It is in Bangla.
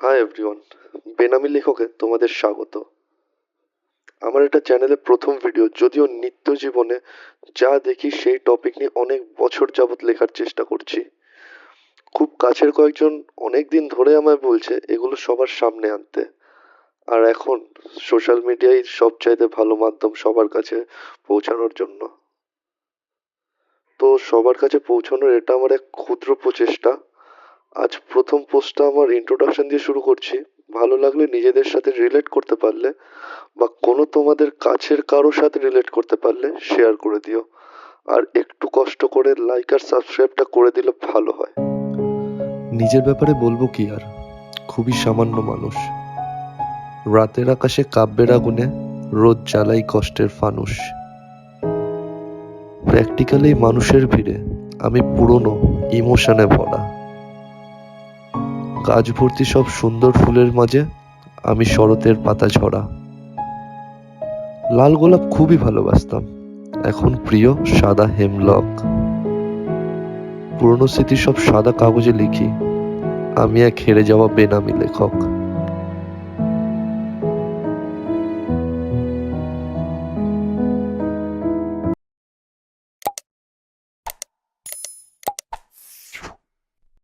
হাই এভরিওয়ান বেনামি লেখকে তোমাদের স্বাগত। আমার এটা চ্যানেলে প্রথম ভিডিও যদিও নিত্য জীবনে যা দেখি সেই টপিক নিয়ে অনেক বছর যাবৎ লেখার চেষ্টা করছি। খুব কাছের কয়েকজন অনেক দিন ধরে আমায় বলছে এগুলো সবার সামনে আনতে। আর এখন সোশ্যাল মিডিয়াই সবচাইতে ভালো মাধ্যম সবার কাছে পৌঁছানোর জন্য। তো সবার কাছে পৌঁছানোর এটা আমার এক ক্ষুদ্র প্রচেষ্টা। আজ প্রথম পোস্টটা আমার ইন্ট্রোডাকশন দিয়ে শুরু করছি। ভালো লাগলে নিজেদের সাথে রিলেট করতে পারলে বা কোনো তোমাদের কাছের কারোর সাথে রিলেট করতে পারলে শেয়ার করে দিও। আর একটু কষ্ট করে লাইক আর সাবস্ক্রাইবটা করে দিলে ভালো হয়। নিজের ব্যাপারে বলব কি আর? খুবই সামান্য মানুষ। রাতের আকাশে কাব্যের আগুনে রোদ জ্বালাই কষ্টের ফানুষ। প্র্যাকটিক্যালি মানুষের ভিড়ে আমি পুরনো ইমোশনে ভরা। কাজ ভর্তি সব সুন্দর ফুলের মাঝে আমি শরতের পাতা ছড়া লাল গোলাপ খুবই ভালোবাসতাম। এখন প্রিয় সাদা হেমলক। পুরনো স্মৃতি সব সাদা কাগজে লিখি। আমি এক হেরে যাওয়া বেনামি লেখক।